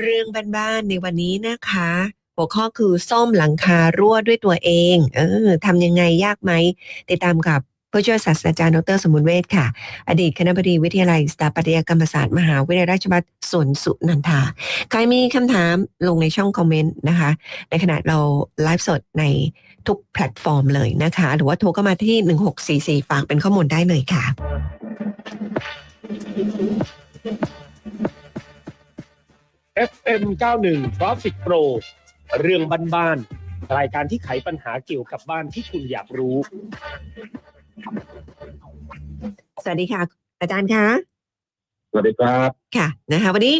เรื่องบ้านๆในวันนี้นะคะ หัวข้อคือซ่อมหลังคารั่วด้วยตัวเอง เออทำยังไงยากไหม ติดตามกับผู้ช่วยศาสตราจารย์ดรสมุนเวชค่ะ อดีตคณบดีวิทยาลัยสถาปัตยกรรมศาสตร์มหาวิทยาลัยราชภัฏสวนสุนันทา ใครมีคำถามลงในช่องคอมเมนต์นะคะ ในขณะเราไลฟ์สดในทุกแพลตฟอร์มเลยนะคะ หรือว่าโทรเข้ามาที่ 1644 ฝากเป็นข้อมูลได้เลยค่ะ FM 91 Traffic Pro เรื่องบ้านๆรายการที่ไขปัญหาเกี่ยวกับบ้านที่คุณอยากรู้ สวัสดีค่ะ อาจารย์คะสวัสดีครับค่ะนะคะ วันนี้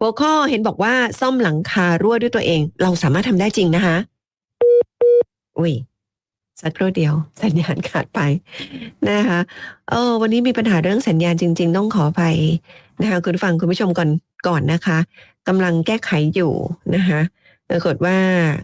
หัวข้อเห็นบอกว่าซ่อมหลังคารั่วด้วยตัวเอง เราสามารถทำได้จริงนะคะ อุ้ยสักครู่เดียว สัญญาณขาดไปนะคะเออวันนี้มีปัญหาเรื่องสัญญาณจริง ๆ ต้องขอไป นะคะคุณผู้ฟังคุณผู้ชมก่อนก่อนนะคะกำลังแก้ไขอยู่นะคะปรากฏว่า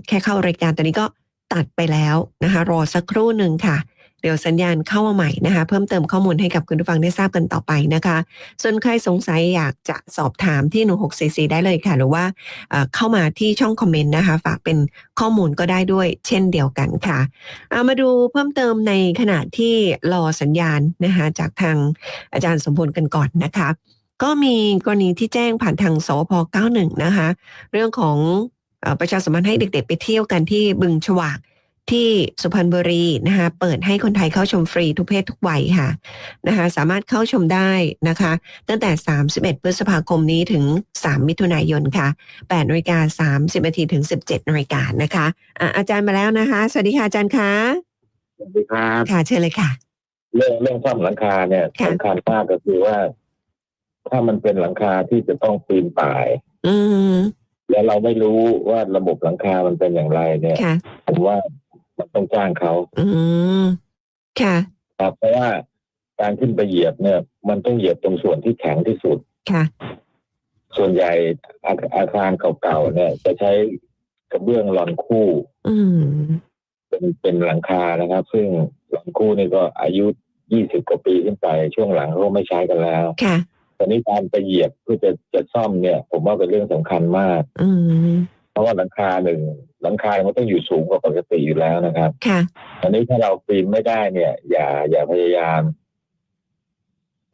แค่เข้ารายการตอนนี้ก็ตัดไปแล้วนะคะรอสักครู่หนึ่งค่ะ เดี๋ยวสัญญาณเข้ามาใหม่นะคะ เพิ่มเติมข้อมูลให้กับคุณผู้ฟังได้ทราบกันต่อไปนะคะ ส่วนใครสงสัยอยากจะสอบถามที่หนู6 c c ได้เลยค่ะ หรือว่าเอ่อเข้ามาที่ช่องคอมเมนต์นะคะ ฝากเป็นข้อมูลก็ได้ด้วยเช่นเดียวกันค่ะเอามาดูเพิ่มเติมในขณะที่รอสัญญาณนะคะจากทางอาจารย์สมพลกันก่อนนะคะ ก็มีกรณีที่แจ้งผ่านทางสวพ 91 นะคะ เรื่องของเออประชาสัมพันธ์ให้เด็กๆ ไปเที่ยวกันที่บึงฉวากที่สุพรรณบุรีนะคะเปิดให้คนไทยเข้าชมฟรีทุกเพศทุกวัยค่ะนะคะสามารถเข้าชมได้นะคะ ตั้งแต่ 31 พฤษภาคมนี้ถึง 3 มิถุนายนค่ะ8นาฬิกา30นาทีถึง 17นาฬิกานะคะอะอาจารย์มาแล้วนะคะ สวัสดีค่ะอาจารย์คะสวัสดีครับค่ะเชิญเลยค่ะ เรื่องเรื่องซ่อมหลังคาเนี่ยค่ะสำคัญมากก็คือว่า ถ้ามันเป็นหลังคาที่จะต้องปีนป่าย อืม แล้วเราไม่รู้ว่าระบบหลังคามันเป็นอย่างไรเนี่ย ค่ะ ผมว่ามันต้องจ้างเขาอืม ค่ะ ครับเพราะว่าการขึ้นไปเหยียบเนี่ย มันต้องเหยียบตรงส่วนที่แข็งที่สุด ค่ะ ส่วนใหญ่อาอาคารเก่าๆเนี่ย จะใช้กระเบื้องหลอนคู่ อืม เป็นเป็นหลังคานะครับ ซึ่งหลังคู่นี่ก็อายุยี่สิบกว่าปีขึ้นไปช่วงหลังเขาก็ไม่ใช้กันแล้ว ค่ะ ตอนนี้การไปเหยียบเพื่อจะจะซ่อมเนี่ย ผมว่าเป็นเรื่องสำคัญมาก อืมเพราะว่าหลังคาหนึ่งหลังคามันต้องอยู่สูงกว่าปกติอยู่แล้วนะครับ ค่ะตอนนี้ถ้าเราปีนไม่ได้เนี่ย อย่าอย่าพยายาม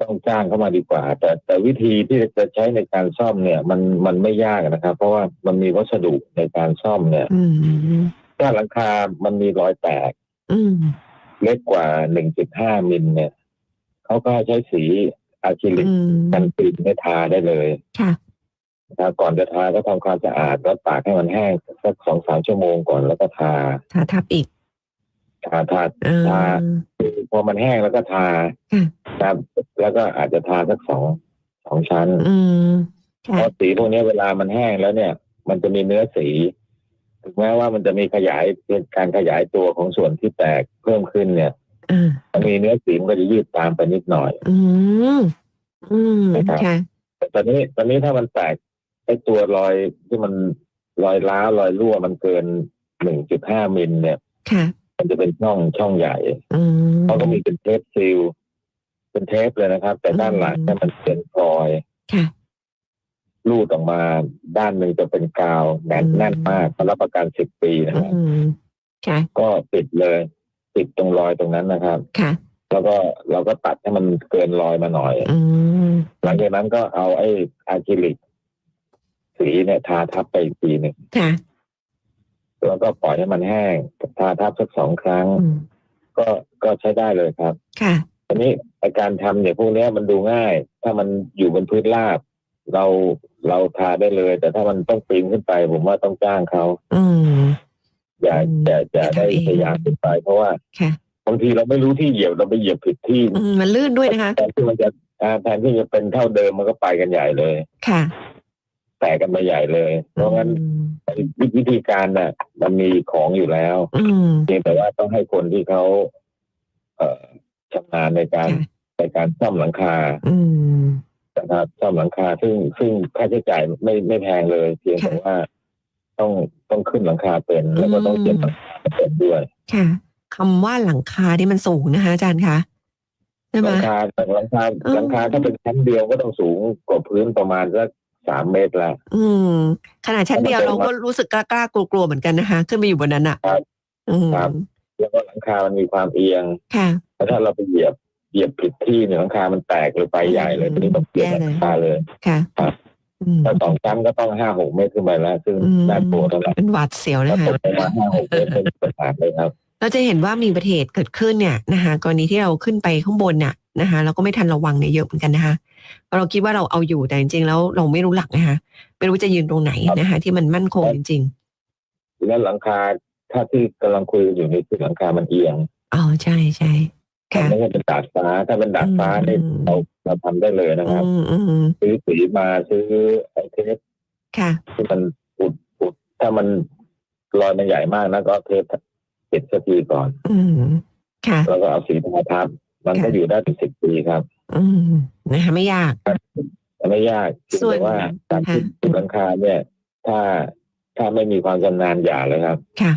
ต้องจ้างเข้ามาดีกว่า แต่แต่วิธีที่จะใช้ในการซ่อมเนี่ย มันมันไม่ยากนะครับ เพราะว่ามันมีวัสดุในการซ่อมเนี่ยอืมถ้าหลังคามันมีรอยแตกอืมเล็กกว่า1.5มิลเนี่ยเขาก็ใช้สี อะคริลิกอืมกันปีนให้ทาได้เลยค่ะนะครับก่อนจะทาก็ทำความสะอาดแล้วตากให้มันแห้งสักสองสามชั่วโมงก่อนแล้วก็ทาถ้าทับอีกทาทาเออทาพอมันแห้งแล้วก็ทาค่ะครับแล้วก็อาจจะทาสักสองสองชั้นอืมเพค่ะราะสีพวกนี้เวลามันแห้งแล้วเนี่ย มันจะมีเนื้อสีถึงแม้ว่ามันจะมีขยายการขยายตัวของส่วนที่แตกเพิ่มขึ้นเนี่ยอ่า มันมีเนื้อสีมันก็จะยืดตามไปนิดหน่อย อืมอืมนะครับค่ะแต่ตอนนี้ตอนนี้ถ้ามันแตกไอ้ตัวรอยที่มันรอยล้าวรอยรั่วมันเกินหนึ่งจุดห้ามิลเนี่ย ค่ะ มันจะเป็นช่องช่องใหญ่อืมเขาก็มีเป็นเทปซีลเป็นเทปเลยนะครับ แต่ด้านหลังเนี่ยมันเป็นรอยค่ะรูดออกมาด้านหนึ่งจะเป็นกาวแน่นอืมแน่นมากเขารับประกันสิบปีนะครับอืมค่ะก็ติดเลย ติดตรงรอยตรงนั้นนะครับ ค่ะ แล้วก็เราก็ตัดให้มันเกินรอยมาหน่อย อืม หลังจากนั้นก็เอาไอ้อะคริลิก สีเนี่ยทาทับไปอีกทีหนึ่งค่ะ แล้วก็ปล่อยให้มันแห้ง ทาทับสักสองครั้ง อืม ก็ก็ใช้ได้เลยครับค่ะทีนี้ไอการทำเนี่ยพวกเนี้ยมันดูง่าย ถ้ามันอยู่บนพื้นราบ เราเราทาได้เลย แต่ถ้ามันต้องปีนขึ้นไป ผมว่าต้องจ้างเขา อืม อย่าอืมอย่าอย่าได้อย่าทำเองพยายามขึ้นไป เพราะว่าค่ะบางทีเราไม่รู้ที่เหยียบเราไปเหยียบผิดที่อืมมันลื่นด้วยนะคะแทนที่มันจะอ่าแทนที่จะเป็นเท่าเดิมมันก็ไปกันใหญ่เลย ค่ะแตกกันไปใหญ่เลย เพราะงั้นอืมวิวิธีการน่ะ มันมีของอยู่แล้วอืมเพียงแต่ว่าต้องให้คนที่เขาเอ่อชำนาญในการค่ะในการซ่อมหลังคาอืมนะครับซ่อมหลังคาซึ่งซึ่งค่าใช้จ่ายไม่ไม่แพงเลย เพียงแต่ค่ะว่า ต้องต้องขึ้นหลังคาเป็น แล้วก็ต้องอืมเก็บหลังคาเป็นด้วย ค่ะคำว่าหลังคาที่มันสูงนะคะ อาจารย์คะใช่หไหมลังคาหลังคาอืมหลังคาถ้าเป็นชั้นเดียวก็ต้องสูงกว่าพื้นประมาณสักสามเมตรแล้วอืม ขนาดชั้นเดียวมันเป็นเราก็รู้สึกกล้าๆกลัวๆเหมือนกันนะคะ ขึ้นไปอยู่บนนั้นอะครับอืมครับแล้วก็หลังคา มันมีความเอียง ค่ะแล้วถ้าเราไปเหยียบเหยียบผิดที่เนี่ยหลังคา มันแตกเลยไปใหญ่เลยอืมทีนี้ต้องเปลี่ยนแย่หเลยลังคาเลย ค่ะครับอืม ถ้าสองชั้นก็ต้องห้าหกเมตรขึ้นไปแล้วซึ่งอืมน่ากลัวเท่าไหร่เป็นหวาดเสียวถ้านะคะตกลงมาห้าหกเมตรเป็นปัญหาเลยครับ เราจะเห็นว่ามีอุบัติเหตุเกิดขึ้นเนี่ยนะคะกรณีที่เราขึ้นไปข้างบนน่ะนะคะเราก็ไม่ทันระวังเนี่ยเยอะเหมือนกันนะคะเพราะเราคิดว่าเราเอาอยู่แต่จริงๆแล้วเราไม่รู้หลักนะคะไม่รู้จะยืนตรงไหนนะคะที่มันมั่นคงจริงแล้วหลังคาถ้าที่กำลังคุยกันอยู่นี่คือหลังคามันเอียงๆอ๋อใช่ใช่ มันค่ะไม่ใช่เป็นดาดฟ้า ถ้าเป็นดาดฟ้าเนี่ยอืมเราเราทำได้เลยนะครับอืมอืมซื้อสีมาซื้อไอ้เทปค่ะที่มันอุดอุดถ้ามันรอยมันใหญ่มากนะก็เทปปิดสักทีก่อนอืมค่ะแล้วก็เอาสีทาทับมันก็ค่ะอยู่ได้เป็นสิบปีครับ อืมนะคะไม่ยากมันไม่ยากเพียงส่วนแต่ว่าการค่ะติดหลังคาเนี่ย ถ้าถ้าไม่มีความชำนาญอย่าเลยครับ ค่ะ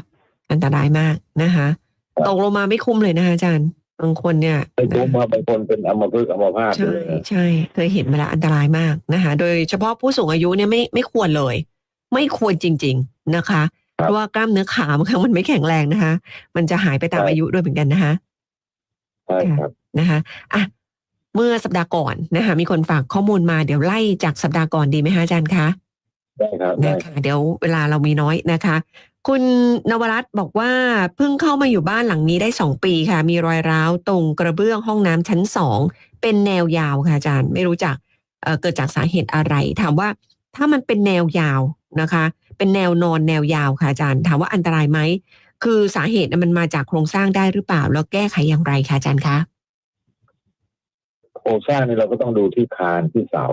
อันตรายมากนะคะครับตกลงมาไม่คุ้มเลยนะคะอาจารย์ บางคนเนี่ยไอ้คุ้มครับบางคนเป็นอัมพฤกษ์อัมพาตไปใช่เลยนะใช่ เคยเห็นมาแล้วอันตรายมากนะคะ โดยเฉพาะผู้สูงอายุเนี่ยไม่ไม่ควรเลย ไม่ควรจริง ๆนะคะ เพราะว่ากล้ามเนื้อขาบางครั้งมันไม่แข็งแรงนะคะ มันจะหายไปตามอายุด้วยเหมือนกันนะคะ ใช่ครับ นะคะอะเมื่อสัปดาห์ก่อนนะคะมีคนฝากข้อมูลมาเดี๋ยวไล่จากสัปดาห์ก่อนดีไหมคะอาจารย์คะได้ครับได้นะคะเดี๋ยวเวลาเรามีน้อยนะคะ คุณนวรัตบอกว่าเพิ่งเข้ามาอยู่บ้านหลังนี้ได้สองปีค่ะ มีรอยร้าวตรงกระเบื้องห้องน้ำชั้นสองเป็นแนวยาวค่ะอาจารย์ ไม่รู้จักเเกิดจากสาเหตุอะไร ถามว่าถ้ามันเป็นแนวยาวนะคะ เป็นแนวนอนแนวยาวค่ะอาจารย์ ถามว่าอันตรายไหมคือสาเหตุมันมาจากโครงสร้างได้หรือเปล่า แล้วแก้ไขอย่างไรคะอาจารย์คะโครงสร้างนี่เราก็ต้องดูที่คานที่เสา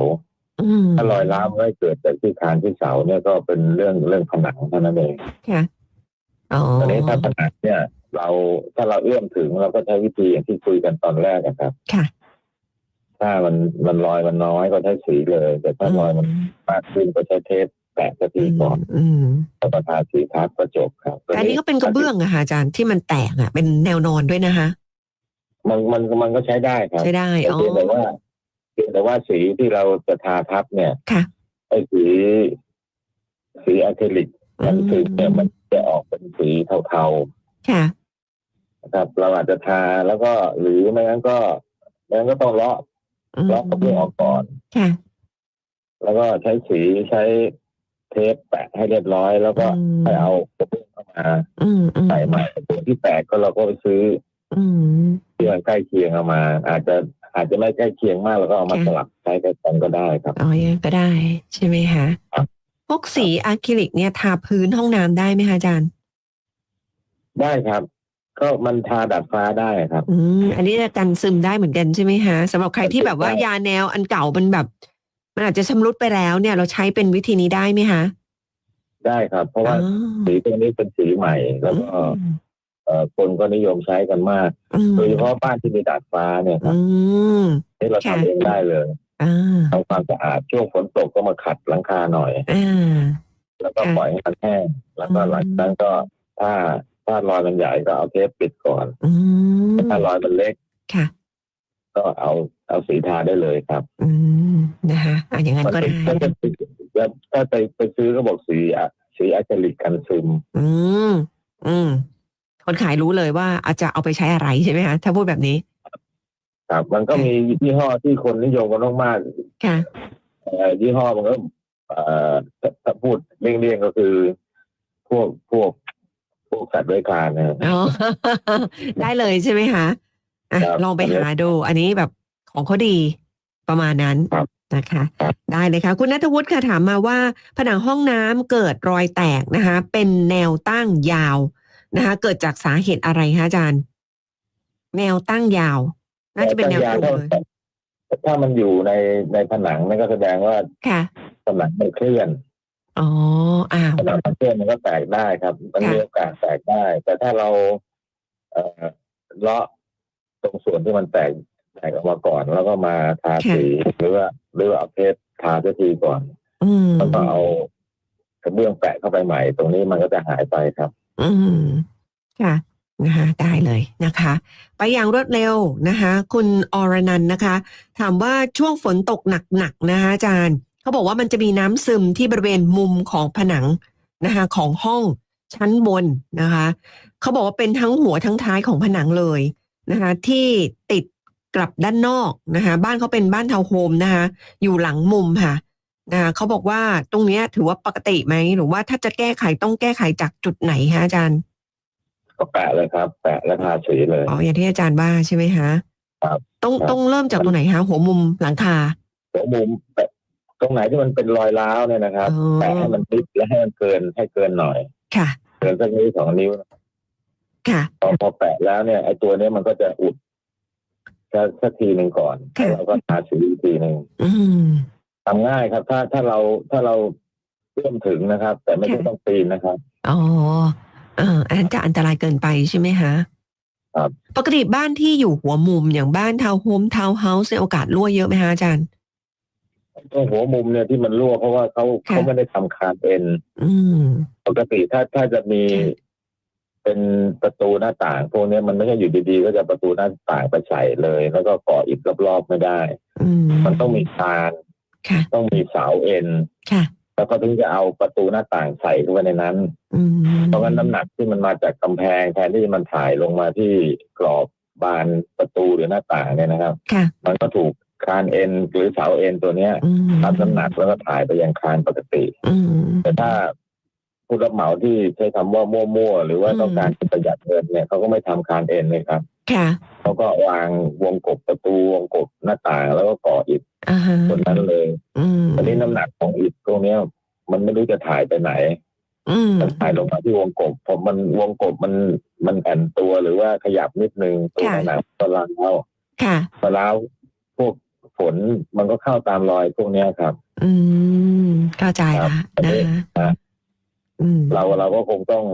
ถ้ารอยร้าวไม่เกิดจากที่คานที่เสาเนี่ยก็เป็นเรื่องเรื่องผนังเท่านั้นเองค่ะอ๋อตอนนี้ถ้าผนังเนี่ย เราถ้าเราเอื้อมถึงเราก็ใช้วิธีอย่างที่คุยกันตอนแรกอะครับ ค่ะ ถ้ามันมันรอยมันน้อยก็ใช้สีเลย แต่ถ้ารอยมันมากขึ้นก็ใช้เทปแปะสักทีก่อนอืมแล้วก็ทาสีทับก็จบครับแต่อันนี้ก็เป็นกระเบื้องอะค่ะอาจารย์ที่มันแตกอะเป็นแนวนอนด้วยนะคะมันมันมันก็ใช้ได้ครับใช่ได้แต่อ๋อเพียงแต่ว่าเพียง แต่ว่าสีที่เราจะทาทับเนี่ยค่ะไอ้สีสีอะคริลิกมันคือเนี่ยมันจะออกเป็นสีเทาค่ะๆนะครับ เราอาจจะทาแล้วก็หรือไม่งั้นก็ไม่งั้นก็ต้องเลาะอืมเลาะกระเบื้องออกก่อนค่ะ แล้วก็ใช้สีใช้เทปแปะให้เรียบร้อย แล้วก็อืมไปเอากระเบื้องเข้ามาอืมอืมใส่ใหม่ตัวที่แตกก็เราก็ไปซื้ออืมที่มันใกล้เคียงเอามา อาจจะ อาจจะไม่ใกล้เคียงมากแล้วก็เอามาค่ะสลับใช้กันก็ได้ครับอ๋อยังก็ได้ ใช่ไหมคะครับพวกสีอะคริลิกเนี่ยทาพื้นห้องน้ำได้ไหมคะอาจารย์ ได้ครับ ก็มันทาดัดฟ้าได้ครับ อืมอันนี้จะกันซึมได้เหมือนกันใช่ไหมคะสำหรับใครที่แบบว่าได้ยาแนวอันเก่ามันแบบ มันอาจจะชำรุดไปแล้วเนี่ย เราใช้เป็นวิธีนี้ได้ไหมคะได้ครับ เพราะว่าอ๋อสีตัวนี้เป็นสีใหม่แล้วก็อืมเอ่อ คนก็นิยมใช้กันมากอืมโดยเฉพาะบ้านที่มีดาดฟ้าเนี่ยครับอืมนี่เราค่ะทำเองได้เลยอ่าทำความสะอาดช่วงฝนตกก็มาขัดหลังคาหน่อยอ่าแล้วก็ค่ะปล่อยให้มันแห้งแล้วก็อืมหลังจากนั้นก็ถ้าถ้ารอยมันใหญ่ก็เอาเทปปิดก่อนอืมถ้ารอยมันเล็กค่ะ ก็เอาเอาสีทาได้เลยครับ อืมนะคะอะอย่างนั้นมันก็เป็นได้มันเป็นสีแล้วถ้าไปไปซื้อก็บอกสีอะสีอะคริลิกกันซึม อืม อืม คนขายรู้เลยว่าอาจจะเอาไปใช้อะไรใช่ไหมคะถ้าพูดแบบนี้ ครับมันก็มียี่ห้อที่คนนิยมกันมากค่ะๆเอ่อยี่ห้อมันก็เอ่อถ้าถ้าพูดเลี่ยงๆก็คือ พวกพวกพวกสัตว์เลื้อยคลานนะครับอ๋อได้เลยใช่ไหมคะอะครับลองไปหาดู อันนี้แบบของเขาดีประมาณนั้นครับนะคะครับได้เลยค่ะ คุณนัทวุฒิค่ะถามมาว่า ผนังห้องน้ำเกิดรอยแตกนะคะ เป็นแนวตั้งยาว นะคะเกิดจากสาเหตุอะไรคะอาจารย์ แนวตั้งยาว น่าจะเป็นแนวตรงเลยถ้ามันอยู่ในในผนังนั่นก็แสดงว่าค่ะผนังมันเคลื่อนอ๋ออ้าวผนังมันเคลื่อนมันก็แตกได้ครับ มันค่ะมีโอกาสแตกได้ แต่ถ้าเรา เอ่อเลาะตรงส่วนที่มันแตกแตกออกมาก่อนแล้วก็มาทาสีหรือว่าหรือว่าเอาเพชรทาสักทีก่อนอืมแล้วก็เอากระเบื้องแปะเข้าไปใหม่ ตรงนี้มันก็จะหายไปครับ อืมค่ะนะคะได้เลยนะคะ ไปอย่างรวดเร็วนะคะ คุณอรนันนะคะ ถามว่าช่วงฝนตกหนักๆนะคะอาจารย์เขาบอกว่ามันจะมีน้ำซึมที่บริเวณมุมของผนังนะคะของห้องชั้นบนนะคะเขาบอกว่าเป็นทั้งหัวทั้งท้ายของผนังเลยนะคะ ที่ติดกลับด้านนอกนะคะ บ้านเขาเป็นบ้านทาวน์โฮมนะคะ อยู่หลังมุมค่ะ นะคะเขาบอกว่าตรงเนี้ย ถือว่าปกติไหมหรือว่าถ้าจะแก้ไขต้องแก้ไขจากจุดไหนคะอาจารย์ก็แปะเลยครับ แปะแล้วทาสีเลย อ๋ออย่างที่อาจารย์ว่าใช่ไหมคะครับต้องครับ ต้องเริ่มจากตรงไหนคะหัวมุมหลังคา หัวมุมแปะตรงไหนที่มันเป็นรอยร้าวเนี่ยนะครับอ๋อ แปะให้มันติดและให้มันเกินให้เกินหน่อย ค่ะ เกินสักนิ้วสองนิ้วค่ะ พอพอแปะแล้วเนี่ยไอ้ตัวเนี้ยมันก็จะอุดสักสักทีหนึ่งก่อนค่ะ แล้วก็ทาสีอีกทีหนึ่งอืม ทำง่ายครับ ถ้าถ้าเราถ้าเราเริ่มถึงนะครับ แต่ไม่ใช่ค่ะต้องปีนนะครับ อ๋อเอออันนั้นจะอันตรายเกินไปใช่ไหมคะครับ ปกติบ้านที่อยู่หัวมุมอย่างบ้านทาวน์โฮมทาวน์เฮาส์ในยโอกาสรั่วเยอะไหมคะอาจารย์ ตรงหัวมุมเนี่ยที่มันรั่วเพราะว่าเขาค่ะ เขาไม่ได้ทำคานเอ็นอืม ปกติถ้าถ้าจะมีค่ะ เป็นประตูหน้าต่างพวกเนี้ยมันไม่ใช่อยู่ดีๆ ก็จะประตูหน้าต่างไปใส่เลย แล้วก็ก่ออิฐรอบๆไม่ได้ อืมมันต้องมีคาน ค่ะ ต้องมีเสาเอ็นค่ะ แล้วก็ถึงจะเอาประตูหน้าต่างใส่เข้าไปในนั้น อืมเพราะงั้นน้ำหนักที่มันมาจากกำแพงแทนที่มันถ่ายลงมาที่กรอบบานประตูหรือหน้าต่างเนี่ยนะครับ ค่ะ มันก็ถูกคานเอ็นหรือเสาเอ็นตัวเนี้ยอืมรับน้ำหนักแล้วก็ถ่ายไปยังคานปกติ อืม แต่ถ้าผู้รับเหมาที่ใช้คำว่ามั่วๆหรือว่าอืม ต้องการจะประหยัดเงินเนี่ยเขาก็ไม่ทำคานเอ็นเลยครับ ค่ะเขาก็วางวงกบประตูวงกบหน้าต่างแล้วก็ก่ออิฐอ่าฮะบนนั้นเลยอืมอันนี้น้ำหนักของอิฐพวกเนี้ย มันไม่รู้จะถ่ายไปไหน อืมมันถ่ายลงมาที่วงกบผมมันวงกบมันมันแอนตัวหรือว่าขยับนิดนึงตัวค่ะหนักก็ล้าวค่ะพอล้าวพวกฝนมันก็เข้าตามรอยพวกเนี้ยครับ อืมเข้าใจครัละบนะคะนะอืมเราเราก็คงต้อง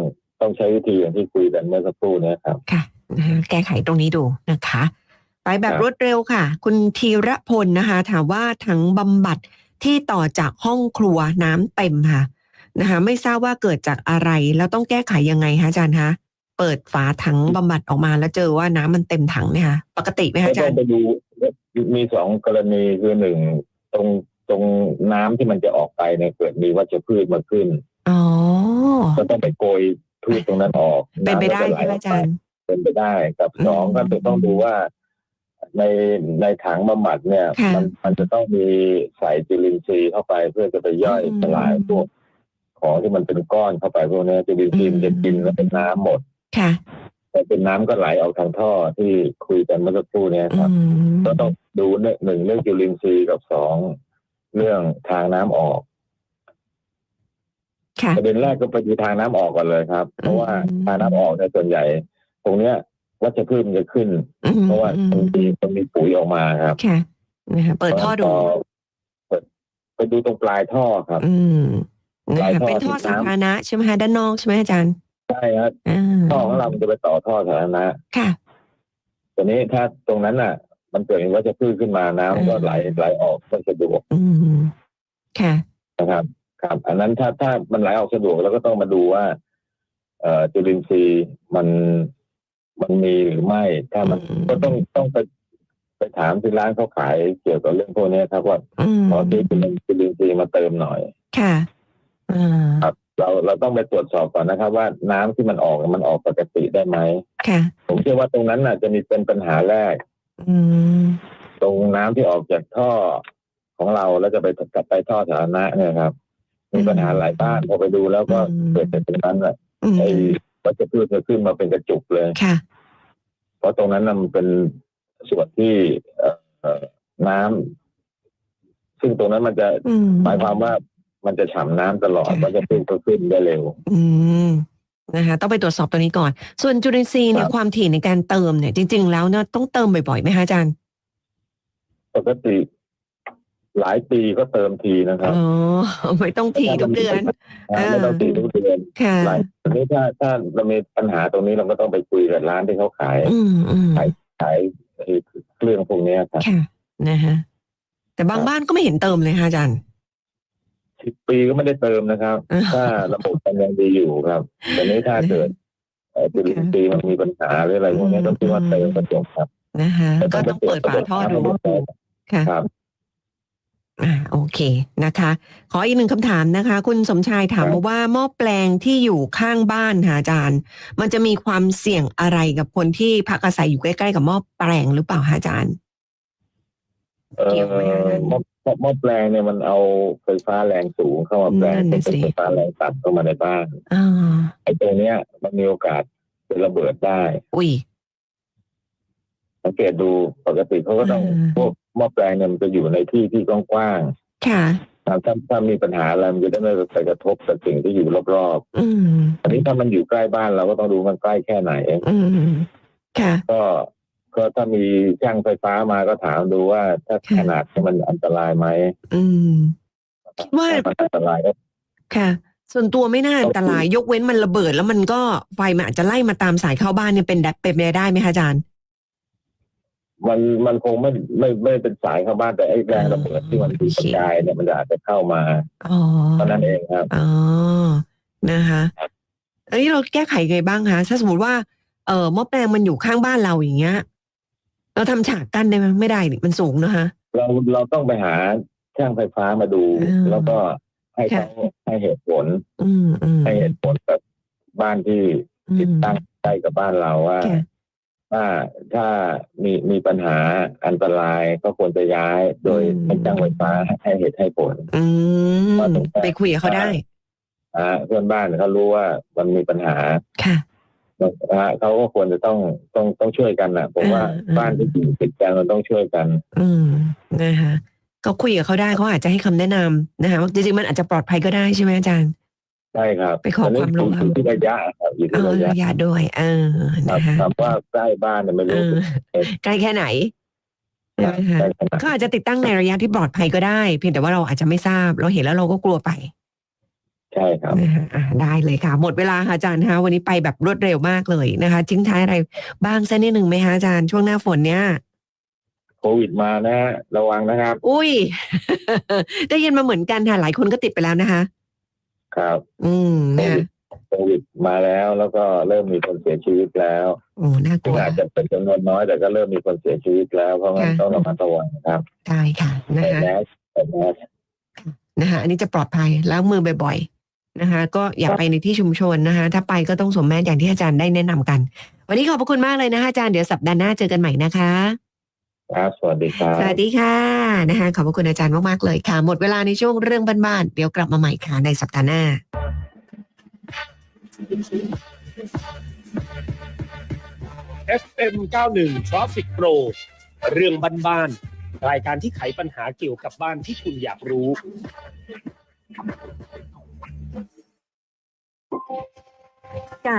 ต้องใช้วิธีอย่างที่คุยกันเมื่อสักครู่เนี้ยครับ ค่ะนะคะ แก้ไขตรงนี้ดูนะคะ ไปแบบครับรวดเร็วค่ะ คุณธีระพลนะคะ ถามว่าถังบำบัดที่ต่อจากห้องครัวน้ำเต็มค่ะนะคะไม่ทราบว่าเกิดจากอะไร แล้วต้องแก้ไขยังไงคะอาจารย์คะเปิดฝาถังบำบัดออกมาแล้วเจอว่าน้ำมันเต็มถังเนี่ยค่ะปกติไหมคะก็อาจาต้อรงย์ไปดูมีสองกรณีคือหนึ่งตรงตรงน้ำที่มันจะออกไปเนี่ยเกิดมีวัชพืชมาขึ้นอ๋อก็ต้องไปโกยพืชตรงนั้นออกเป็นไปได้ำก็ใช่ไหมอาจารย์ เป็นไปได้กับสองอืมก็จะต้องดูว่าในในถังบำบัดเนี่ย ค่ะ มันมันจะต้องมีใส่จุลินทรีย์เข้าไปเพื่อจะไปย่อยอืมสลายพวกของที่มันเป็นก้อนเข้าไปพวกเนี้ยจุลินทรีย์มันจะกินแล้วเป็นน้ำหมดค่ะแต่เป็นน้ำก็ไหลออกทางท่อที่คุยกันเมื่อสักครู่เนี้ยครับอืมก็ต้องดูเรื่องหนึ่งเรื่องจุลินทรีย์กับสองเรื่องทางน้ำออก ค่ะ ประเด็นแรกก็ไปดูทางน้ำออกก่อนเลยครับ เพราะว่าอืม ทางน้ำออกเนี่ยส่วนใหญ่ต รงเนี้ยวัชพืชมันจะขึ้นอืมเพราะว่าอืมันมมีมันมีปุ๋ยออกมาครับค่ะนะคะเปิดท่อดูเปิดไปดูตรงปลายท่อครับ อืมนะหลายคะท่อเป็นท่อติดสาน้ำธารณะใช่ไหมคะด้านนอกใช่ไหมอาจารย์ใช่ครับอ่าท่อของเรามันจะไปต่อท่อสาธารณะค่ะตอนนี้ถ้าตรงนั้นน่ะ มันเกิดมีวัชพืชขึ้นมาน้ำก็ไหลไหลออกไม่สะดวกอืมค่ะนะครับครับ อันนั้นถ้าถ้ามันไหลออกสะดวกเราก็ต้องมาดูว่า เอ่อจุลินทรีย์มัน มันมีหรือไม่ ถ้ามันอืมก็ต้องต้องไปไปถามที่ร้านเขาขายเกี่ยวกับเรื่องพวกนี้ครับว่าอืมขอซื้อจุลินจุลินทรีย์มาเติมหน่อย ค่ะอ่าครับ เราเราต้องไปตรวจสอบก่อนนะครับ ว่าน้ำที่มันออกมันออกปกติได้ไหมค่ะ ผมเชื่อว่าตรงนั้นน่ะจะมีเป็นปัญหาแรก อืมตรงน้ำที่ออกจากท่อของเราแล้วจะไปกลับไปท่อสาธารณะเนี่ยครับ มีปัญหาหลายบ้านพอไปดูแล้วก็เกิดเป็นตรงนั้นแหละอืมไอ้ วัชพืชจะขึ้นมาเป็นกระจุกเลยค่ะ เพราะตรงนั้นน่ะมันเป็นส่วนที่เอ่อเอ่อน้ำซึ่งตรงนั้นมันจะอืมหมายความว่ามันจะฉ่ำน้ำตลอดค่ะมันจะขึ้นก็ขึ้นได้เร็ว อืมนะคะต้องไปตรวจสอบตัวนี้ก่อน ส่วนจุลินทรีย์เนี่ยครับความถี่ในการเติมเนี่ย จริง ๆ แล้วเนี่ยต้องเติมบ่อยๆไหมคะอาจารย์ ปกติ หลายปีก็เติมทีนะครับอ๋อไม่ต้องถี่ทุกเดือนนะไม่ต้องตีทุกเดือนค่ะหลายทีนี้ถ้าถ้าเรามีปัญหาตรงนี้เราก็ต้องไปคุยกับร้านที่เขาขายอืมอืมขายขายไอ้เครื่องพวกเนี้ยครับค่ะนะฮะแต่บางครับบ้านก็ไม่เห็นเติมเลยค่ะอาจารย์สิบปีก็ไม่ได้เติมนะครับอ่าถ้าระบบมันยังดีอยู่ครับแต่นี้ถ้าเกิดเอ่อจุลินทรีย์มันมีปัญหาหรืออะไรพวกเนี้ยอืมต้องคิดว่าเติมกระจกครับนะคะแต่ก็ต้องเปิดฝาท่อดูระบบค่ะครับ อ่าโอเคนะคะ ขออีกหนึ่งคำถามนะคะ คุณสมชายถามครับมาว่าหม้อแปลงที่อยู่ข้างบ้านค่ะอาจารย์ มันจะมีความเสี่ยงอะไรกับคนที่พักอาศัยอยู่ใกล้ๆกับหม้อแปลงหรือเปล่าคะอาจารย์ เอ่เกี่ยวไหมอคะหม้อหม้อหม้อแปลงเนี่ยมันเอาไฟฟ้าแรงสูงเข้ามาแปลงนั่นเป็น่ะนสิ ไฟฟ้าแรงต่ำเข้ามาในบ้านอ่าไอ้ตัวเนี้ยมันมีโอกาสเป็นระเบิดได้ อุ้ย สังเกตดูปกติเขาก็ต้องอ่าพวกหม้อแปลงเนี่ยมันจะอยู่ในที่ที่กว้างค่ะๆถ้าถ้าถ้ามีปัญหาอะไรมันจะได้ไม่ไปกระทบกับสิ่งที่อยู่รอบอืมๆอันนี้ถ้ามันอยู่ใกล้บ้านเราก็ต้องดูมันใกล้แค่ไหนอืมค่ะ ก็ก็ถ้ามีช่างไฟฟ้ามาก็ถามดูว่าถ้าค่ะขนาดที่มันอันตรายไหมอืมคิดว่าถ้ามันอันตรายก็ค่ะ ส่วนตัวไม่น่าอันตราย ยกเว้นมันระเบิด แล้วมันก็ไฟมันอาจจะไล่มาตามสายเข้าบ้านเนี่ยเป็นได้เป็นไปได้ไหมคะอาจารย์ มันมันคงไม่ไม่ไม่เป็นสายเข้าบ้านแต่ไอ้แรงระเบิดที่มันตีโอเคกระจายเนี่ยมันจะอาจจะเข้ามาอ๋อเท่านั้นเองครับอ๋อนะคะอันนี้เราแก้ไขไงบ้างคะถ้าสมมติว่าเออหม้อแปลงมันอยู่ข้างบ้านเราอย่างเงี้ย เราทำฉากกั้นได้ไหมไม่ได้นี่มันสูงนะคะ เราเราต้องไปหาช่างไฟฟ้ามาดูอืมแล้วก็ให้ค่ะเขาให้เหตุผลอืมอืมให้เหตุผลกับบ้านที่อืติดมตั้งใกล้กับบ้านเราว่า ค่ะถ้าถ้ามีมีปัญหาอันตรายก็ควรจะย้ายโดยอืมให้ช่างไฟฟ้าให้เหตุให้ผลอืมมาถึงแค่ไปคุยกับเขาได้นะฮะเพื่อนบ้านเขารู้ว่ามันมีปัญหาค่ะนะฮะเขาก็ควรจะต้องต้องต้องช่วยกันนะผมว่าอ่าบ้านที่อยู่ติดกันมันต้องช่วยกัน อืมนะคะก็คุยกับเขาได้เขาอาจจะให้คำแนะนำนะคะว่าจริงๆมันอาจจะปลอดภัยก็ได้ใช่ไหมอาจารย์ ใช่ครับไปขอความรู้นนี้อยู่ที่ระยะครับอยู่เอที่อระยะระยะด้วยเออครับนะคะถามว่าใกล้บ้านเนี่ยไม่เอรู้อใกล้แค่ไหนใช่ไหมคะใกล้ขนาดก็อาจจะติดตั้งในระยะที่ปลอดภัยก็ได้ เพียงแต่ว่าเราอาจจะไม่ทราบ เราเห็นแล้วเราก็กลัวไป ใช่ครับนะคะอะได้เลยค่ะ หมดเวลาค่ะอาจารย์คะวันนี้ไปแบบรวดเร็วมากเลยนะคะทิ้งท้ายอะไรบ้างสักนิดหนึ่งไหมคะอาจารย์ช่วงหน้าฝนเนี้ยโควิดมานะฮะระวังนะครับ อุ้ย ได้ยินมาเหมือนกันค่ะหลายคนก็ติดไปแล้วนะคะ ครับ อืมโคนะวิดโควิดมาแล้วแล้วก็เริ่มมีคนเสียชีวิตแล้วโอ้น่ากซึ่ลังวอาจจะเป็นจำนวนน้อยแต่ก็เริ่มมีคนเสียชีวิตแล้วเพราะงั้นค่ะต้องระมัดระวังครับได้ค่ะนะใส่คะแมสใส่แมสนะคะอันนี้จะปลอดภัยล้างมือบ่อยๆนะคะ ก็อย่าไปในที่ชุมชนนะคะ ถ้าไปก็ต้องสวมแมสอย่างที่อาจารย์ได้แนะนำกัน วันนี้ขอบพระคุณมากเลยนะคะอาจารย์เดี๋ยวสัปดาห์หน้าเจอกันใหม่นะคะ ครับ สวัสดีครับสวัสดีค่ะ นะคะขอบพระคุณอาจารย์มาก ๆ เลยค่ะ หมดเวลาในช่วงเรื่องบ้านๆเดี๋ยวกลับมาใหม่ค่ะในสัปดาห์หน้า FM 91 Traffic Pro เรื่องบ้านๆรายการที่ไขปัญหาเกี่ยวกับบ้านที่คุณอยากรู้